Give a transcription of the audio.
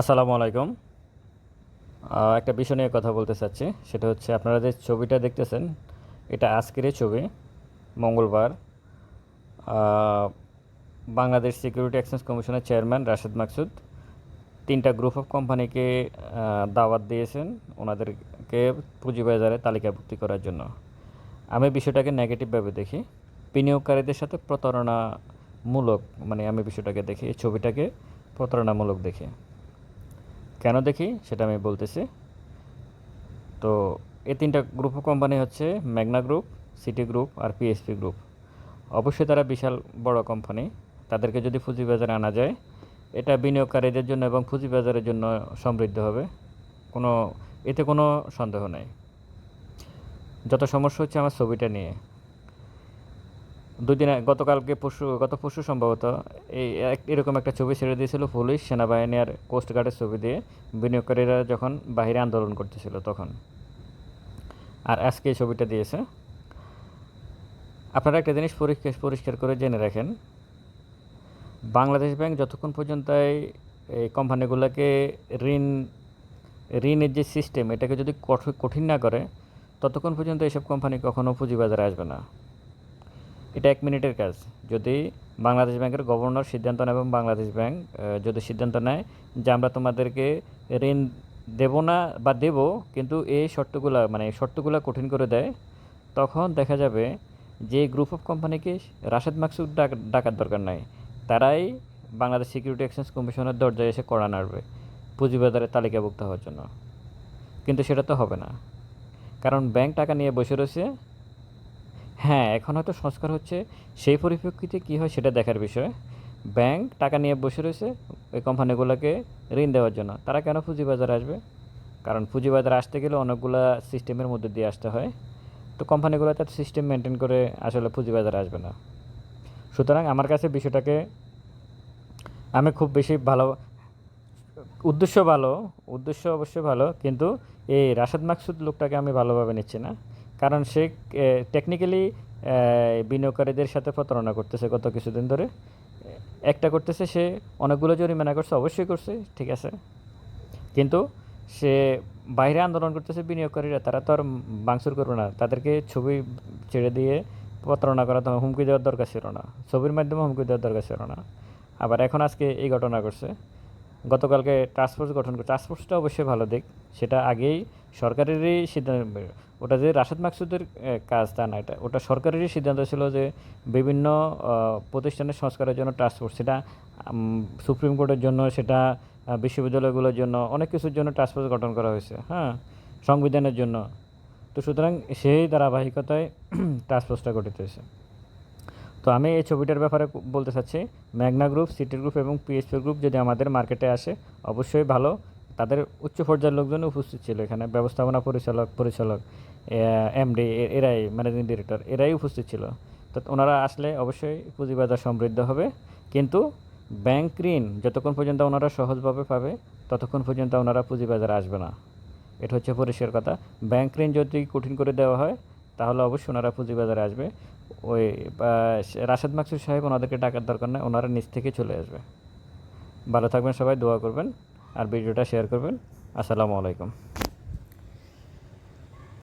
আসসালামু আলাইকুম। একটা বিষয় নিয়ে কথা বলতে চাচ্ছি। সেটা হচ্ছে আপনারা যে ছবিটা দেখতেছেন, এটা আজকেরই ছবি, মঙ্গলবার। বাংলাদেশ সিকিউরিটি এক্সচেঞ্জ কমিশনের চেয়ারম্যান রাশেদ মাকসুদ তিনটা গ্রুপ অফ কোম্পানিকে দাওয়াত দিয়েছেন ওনাদেরকে পুঁজিবাজারে তালিকাভুক্তি করার জন্য। আমি বিষয়টাকে নেগেটিভভাবে দেখি। বিনিয়োগকারীদের সাথে প্রতারণামূলক মানে আমি বিষয়টাকে দেখি, এই ছবিটাকে প্রতারণামূলক দেখি। কেন দেখি সেটা আমি বলতেছি। তো এই তিনটা গ্রুপ কোম্পানি হচ্ছে ম্যাগনা গ্রুপ সিটি গ্রুপ আর পিএসপি গ্রুপ অবশ্যই তারা বিশাল বড় কোম্পানি তাদেরকে যদি পুঁজিবাজারে আনা যায়, এটা বিনিয়োগকারীদের জন্য এবং পুঁজিবাজারের জন্য সমৃদ্ধ হবে। কোনো, এতে কোনো সন্দেহ নেই। যত সমস্যা হচ্ছে আমার ছবিটা নিয়ে। দুই দিন আগে- গতকালকে পরশু গত পরশু সম্ভবত এই এরকম একটা ছবি ছেড়ে দিয়েছিল পুলিশ সেনাবাহিনী আর কোস্টগার্ডের ছবি দিয়ে বিনিয়োগকারীরা যখন বাহিরে আন্দোলন করতেছিল তখন। আর আজকে এই ছবিটা দিয়েছে। আপনারা একটা জিনিস পরিষ্কার পরিষ্কার করে জেনে রাখেন। বাংলাদেশ ব্যাংক যতক্ষণ পর্যন্ত এই কোম্পানিগুলোকে ঋণ, ঋণের যে সিস্টেম এটাকে যদি কঠো- কঠিন না করে, ততক্ষণ পর্যন্ত এইসব কোম্পানি কখনো পুঁজিবাজারে আসবে না। এটা এক মিনিটের কাজ। যদি বাংলাদেশ ব্যাংকের গভর্নর সিদ্ধান্ত নেয় এবং বাংলাদেশ ব্যাংক যদি সিদ্ধান্ত নেয় যে আমরা তোমাদেরকে ঋণ দেব না বা দেব, কিন্তু এই শর্তগুলো মানে শর্তগুলো কঠিন করে দেয়, তখন দেখা যাবে যে গ্রুপ অফ কোম্পানিকে রাশেদ মাকসুদ ডাক, ডাকার দরকার নাই। তারাই বাংলাদেশ সিকিউরিটি এক্সচেঞ্জ কমিশনের দরজায় এসে কড়া নাড়বে পুঁজিবাজারে তালিকাভুক্ত হওয়ার জন্য। কিন্তু সেটা তো হবে না। কারণ ব্যাংক টাকা নিয়ে বসে রয়েছে হ্যাঁ এখন হয়তো সংস্কার হচ্ছে। সেই পরিপ্রেক্ষিতে কী হয় সেটা দেখার বিষয়। ব্যাংক টাকা নিয়ে বসে রয়েছে ওই কোম্পানিগুলোকে ঋণ দেওয়ার জন্য। তারা কেন পুঁজিবাজারে আসবে? কারণ পুঁজিবাজারে আসতে গেলে অনেকগুলা সিস্টেমের মধ্যে দিয়ে আসতে হয়। তো কোম্পানিগুলো তার সিস্টেম মেনটেন করে আসলে পুঁজিবাজারে আসবে না। সুতরাং আমার কাছে বিষয়টাকে আমি খুব বেশি ভালো, উদ্দেশ্য ভালো, উদ্দেশ্য অবশ্যই ভালো, কিন্তু এই রাশেদ মাকসুদ লোকটাকে আমি ভালোভাবে নিচ্ছি না। কারণ সে টেকনিক্যালি বিনিয়োগকারীদের সাথে প্রতারণা করতেছে গত কিছুদিন ধরে। একটা করতেছে, সে অনেকগুলো জরিমানা করছে, অবশ্যই করছে, ঠিক আছে। কিন্তু সে বাইরে আন্দোলন করতেছে বিনিয়োগকারীরা, তারা তো আর বাংসুর করবে না। তাদেরকে ছবি ছেড়ে দিয়ে প্রতারণা করা তো হুমকি দেওয়ার দরকার ছিল না। ছবির মাধ্যমে হুমকি দেওয়ার দরকার ছিল না। আবার এখন আজকে এই ঘটনা করছে গতকালকে টাস্কফোর্স গঠন করে টাস্কফোর্সটা অবশ্যই ভালো দিক। সেটা আগেই সরকারেরই সিদ্ধান্ত, ওটা যে রাশেদ মাকসুদের কাজ তা না, এটা, ওটা সরকারেরই সিদ্ধান্ত ছিল যে বিভিন্ন প্রতিষ্ঠানের সংস্কারের জন্য টাস্কফোর্স সেটা সুপ্রিম কোর্টের জন্য, সেটা বিশ্ববিদ্যালয়গুলোর জন্য, অনেক কিছুর জন্য টাস্কফোর্স গঠন করা হয়েছে হ্যাঁ সংবিধানের জন্য। তো সুতরাং সেই ধারাবাহিকতায় টাস্কফোর্সটা গঠিত হয়েছে। তো আমি এই ছবিটার ব্যাপারে বলতে চাচ্ছি ম্যাগনা গ্রুপ সিটি গ্রুপ এবং পিএসপি গ্রুপ যদি আমাদের মার্কেটে আসে, অবশ্যই ভালো। তাদের উচ্চ পর্যায়ের লোকজন উপস্থিত ছিল এখানে, ব্যবস্থাপনা পরিচালক পরিচালক এমডি এরাই ম্যানেজিং ডিরেক্টর এরাই উপস্থিত ছিল। তো ওনারা আসলে অবশ্যই পুঁজিবাজার সমৃদ্ধ হবে। কিন্তু ব্যাংক ঋণ যতক্ষণ পর্যন্ত ওনারা সহজভাবে পাবে, ততক্ষণ পর্যন্ত ওনারা পুঁজিবাজারে আসবে না। এটা হচ্ছে পরিষ্কার কথা। ব্যাংক ঋণ যদি কঠিন করে দেওয়া হয়, তাহলে অবশ্যই ওনারা পুঁজিবাজারে আসবে। ওই রাশেদ মাকসুদ সাহেব ওনাদেরকে ডাকার দরকার নেই, ওনারা নিচ থেকে চলে আসবে। ভালো থাকবেন সবাই, দোয়া করবেন, আর ভিডিওটা শেয়ার করবেন। আসসালামু আলাইকুম।